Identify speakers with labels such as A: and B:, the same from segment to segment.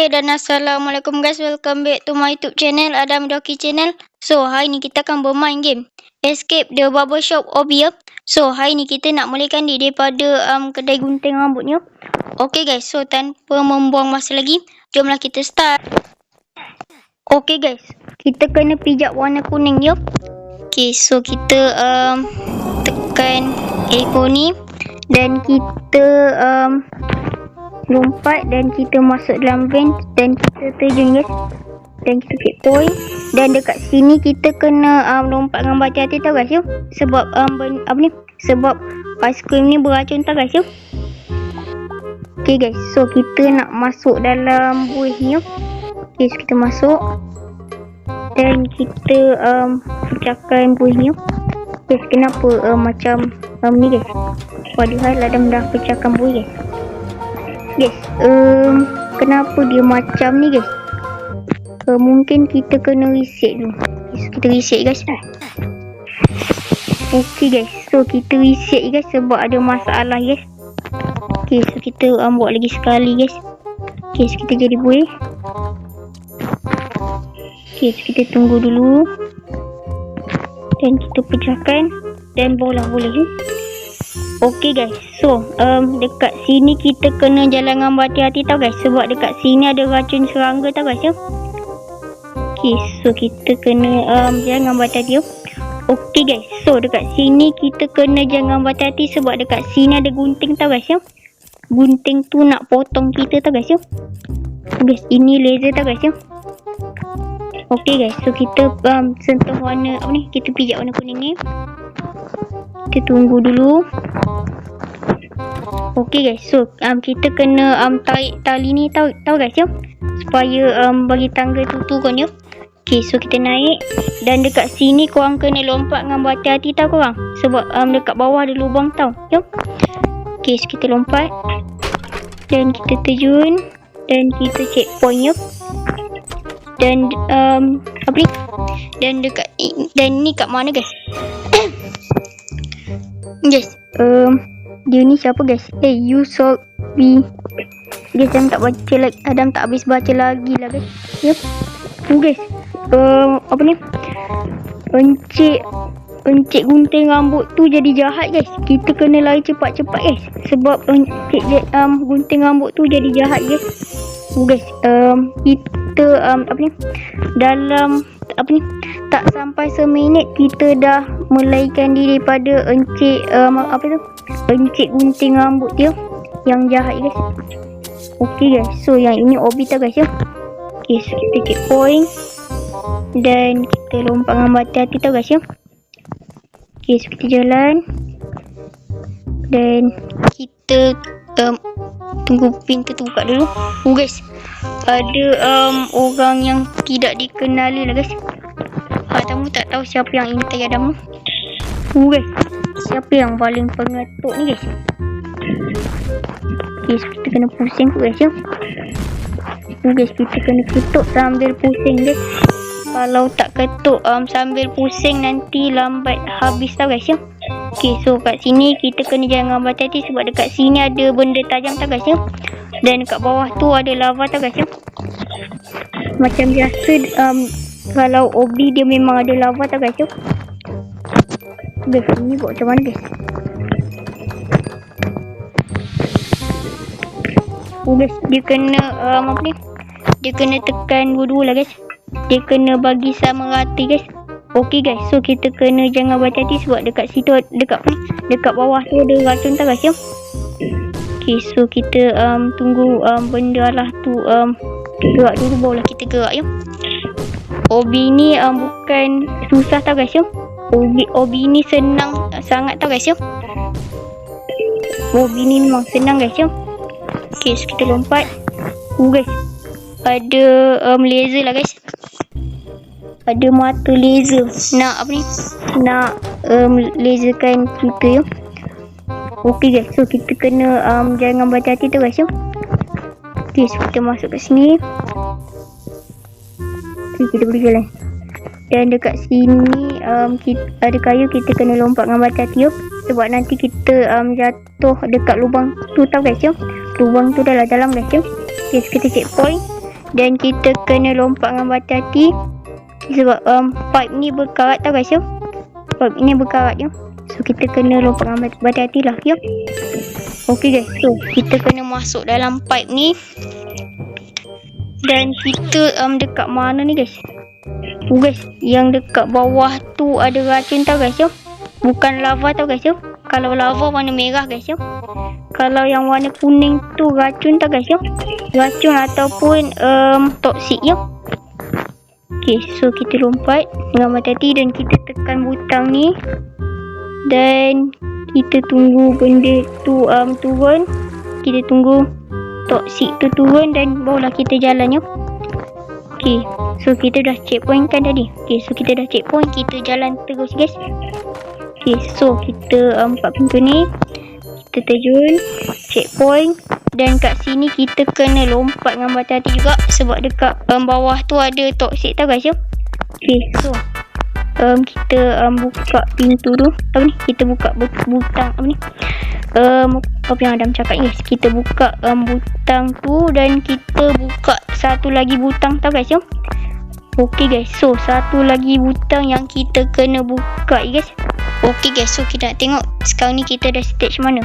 A: Okay dan Assalamualaikum guys. Welcome back to my YouTube channel Adam Doki channel. So hari ni kita akan bermain game Escape the Barbershop Obi ya. So hari ni kita nak mulakan diri daripada um, kedai gunting rambut ni ya. Okay guys. So tanpa membuang masa lagi Jomlah kita start. Okay guys. Kita kena pijak warna kuning ya. Okay so kita um, tekan echo ni. Dan kita um, lompat dan kita masuk dalam van dan kita terjun guys dan kita keep point. Dan dekat sini kita kena um, lompat dengan berhati-hati tau guys yuk sebab um, ben, apa ni? Sebab ice cream ni beracun tau guys yuk ok guys. So kita nak masuk dalam buih ni yuk ok so kita masuk. Dan kita um, pecahkan buih ni yuk guys kenapa um, macam um, ni guys? Padahal Adam dah pecahkan buih guys guys um, kenapa dia macam ni guys? Uh, mungkin kita kena reset dulu. So, kita reset guys ok guys. So kita reset guys sebab ada masalah guys. Ok so kita um, buat lagi sekali guys. Ok so kita jadi buih. Ok so kita tunggu dulu. Dan kita pecahkan. Dan bola boleh Okay guys, so um, dekat sini kita kena jalan dengan berhati-hati tau guys. Sebab dekat sini ada racun serangga tau guys ya. Okay, so kita kena um, jalan dengan berhati-hati Okay guys, so dekat sini kita kena jalan dengan berhati-hati Sebab dekat sini ada gunting tau guys ya. Gunting tu nak potong kita tau guys ya. Guys, ini laser tau guys ya. Okay guys, so kita um, sentuh warna apa ni? Kita pijak warna kuning ni kita tunggu dulu Okay guys. So um, kita kena um, tarik tali ni tahu tahu guys ya? Supaya um, bagi tangga tu turun ya? Okay so kita naik. Dan dekat sini korang kena lompat dengan berhati-hati tau korang. Sebab um, dekat bawah ada lubang tau ya? Okay so kita lompat. Dan kita terjun. Dan kita check point ya? Dan um, apa ni? Dan dekat dan ni kat mana guys? Guys, um, dia ni siapa guys? Eh, you so be. Guys, Adam tak baca lagi. Adam tak habis baca lagi lah guys. Yep. Tu guys. Um, apa ni? Encik Encik gunting rambut tu jadi jahat guys. Kita kena lari cepat-cepat guys. Sebab encik um, gunting rambut tu jadi jahat guys. Tu guys. Um, kita um, apa ni? Dalam apa ni? tak sampai seminit kita dah melaikan diri daripada encik um, apa tu encik gunting rambut dia yang jahat guys. Okey guys. So yang ini obi tau guys ya. Ok so kita check point. Dan kita lompat dengan hati-hati tau guys ya. Ok so kita jalan. Dan kita um, tunggu pintu tu buka dulu. Oh guys ada um, orang yang tidak dikenali lah guys Adamu tak tahu siapa yang intai Adamu. Uh guys. Siapa yang paling pengetuk ni guys? So kita kena pusing tu guys ya. Uh guys, kita kena ketuk sambil pusing guys. Kalau tak ketuk um, sambil pusing nanti lambat habis tau guys ya. Okay, so kat sini kita kena jangan hati-hati sebab dekat sini ada benda tajam tau guys ya. Dan dekat bawah tu ada lava tau guys ya. Macam biasa um, kalau obi dia memang ada lava tak guys guys ini buat macam mana guys oh guys dia kena um, apa ni? Dia kena tekan dua-dua lah guys. Dia kena bagi sama rata guys. Ok guys so kita kena jangan berhati-hati sebab dekat situ dekat ni dekat bawah tu ada racun tak guys ya ok so kita um, tunggu um, benda lah tu um, gerak dulu barulah kita gerak ya Obi ni um, bukan susah tau guys yo. Obi, Obi ni senang sangat tau guys yo. Obi ni memang senang guys yo. Okay, so kita lompat. Uh guys. Ada um, laser lah guys. Ada mata laser. Nak apa ni? Nak um, laserkan kita yo. Okay guys, so kita kena um, jangan berhati-hati tu guys yo. Okay, so kita masuk ke sini. Okay, kita boleh jalan. Dan dekat sini um, kita, ada kayu kita kena lompat dengan batas tiup sebab nanti kita um, jatuh dekat lubang tu tau guys yo. lubang tu dah dalam guys so kita check point. Dan kita kena lompat dengan berhati-hati Sebab um, pipe ni berkarat tau guys ya Pipe ni berkarat ya So kita kena lompat dengan berhati-hati lah ya. Okay guys. So kita kena masuk dalam pipe ni. Dan kita um, dekat mana ni guys? Tu guys Yang dekat bawah tu ada racun tau guys ya. Bukan lava tau guys ya. Kalau lava warna merah guys ya. Kalau yang warna kuning tu racun tak guys ya. Racun ataupun um, toksik ya. Okay, so kita lompat dengan hati-hati dan kita tekan butang ni dan kita tunggu benda tu um, turun. Kita tunggu toksik tu turun dan barulah kita jalan ya. Okay, so kita dah checkpoint kan tadi. Okay, so kita dah checkpoint kita jalan terus guys. Okay, so kita um, buka pintu ni kita terjun checkpoint. Dan kat sini kita kena lompat dengan berhati-hati juga sebab dekat um, bawah tu ada toxic tau guys ya? Ok so um, kita um, buka pintu tu. Apa ni? Kita buka butang apa ni? Um, apa yang Adam cakap guys kita buka um, butang tu dan kita buka satu lagi butang. Tau guys ya ok guys. So satu lagi butang yang kita kena buka guys. Okay guys, so kita nak tengok sekarang ni kita dah stage mana.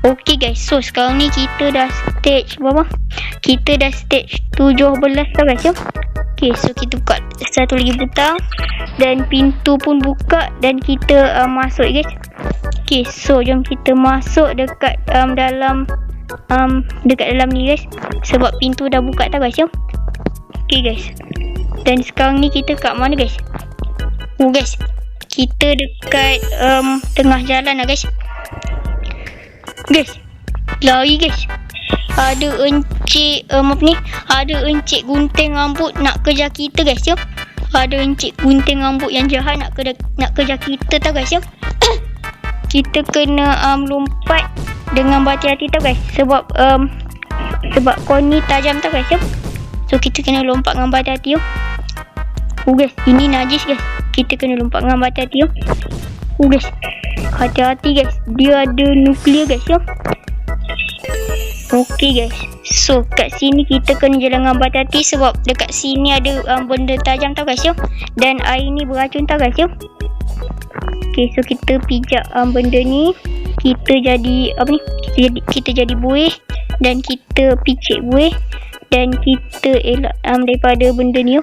A: Okay guys, so sekarang ni kita dah stage berapa? Kita dah stage 17 tau guys ya. Okay, so kita buka satu lagi butang dan pintu pun buka dan kita uh, masuk guys. Okay, so jom kita masuk dekat um, dalam um, dekat dalam ni guys. Sebab pintu dah buka tau guys ya. Okay guys. Dan sekarang ni kita kat mana guys? Oh guys, kita dekat um, tengah jalan lah guys guys lari guys ada encik um, apa ni ada encik gunting rambut nak kejar kita guys ya ada encik gunting rambut yang jahat nak kejar, nak kejar kita tau guys ya kita kena um, lompat dengan berhati-hati tau guys sebab um, sebab kon ni tajam tau guys ya so kita kena lompat dengan berhati-hati ya Oh guys, ini najis guys kita kena lompat dengan hati-hati yo. Oh guys. Hati-hati guys. Dia ada nuklear guys yo. Okay guys. So kat sini kita kena jalan dengan hati-hati sebab dekat sini ada um, benda tajam tau guys yo. Dan air ni beracun tau guys yo. Okay so kita pijak um, benda ni. Kita jadi apa ni? Kita jadi, kita jadi buih dan kita picit buih dan kita elak um, daripada benda ni yo.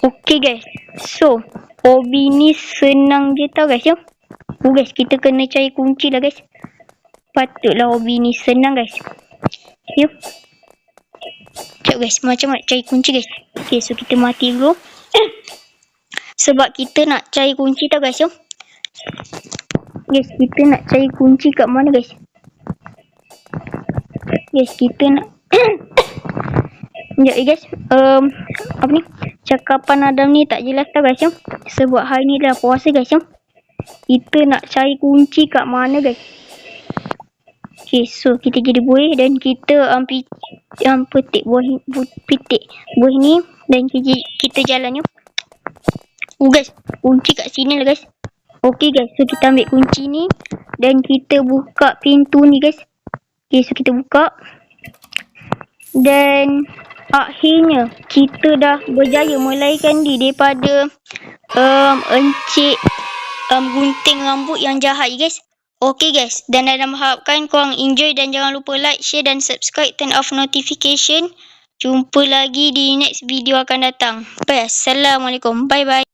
A: Okay guys. So, hobi ni senang je tau guys ya. Oh guys, kita kena cari kunci lah guys. Patutlah hobi ni senang guys. Yuk. Sekejap guys, macam nak cari kunci guys. Okay, so kita mati dulu. Sebab kita nak cari kunci tau guys ya. Guys, kita nak cari kunci kat mana guys? Guys, kita nak... Sekejap guys. Um, apa ni? cakapan Adam ni tak jelas tau guys ya. Sebab hari ni dah puasa guys ya. Kita nak cari kunci kat mana guys. Okay so kita jadi buih dan kita um, um, petik buah, bu, petik buih ni dan kita, kita jalan ya. Oh guys kunci kat sini lah guys. Okay guys so kita ambil kunci ni dan kita buka pintu ni guys. Okay so kita buka. Dan akhirnya kita dah berjaya melahirkan diri daripada um, encik um, gunting rambut yang jahat guys. Okay guys, dan Adam harapkan korang enjoy dan jangan lupa like, share dan subscribe, turn off notification. Jumpa lagi di next video akan datang. Assalamualaikum. Bye bye.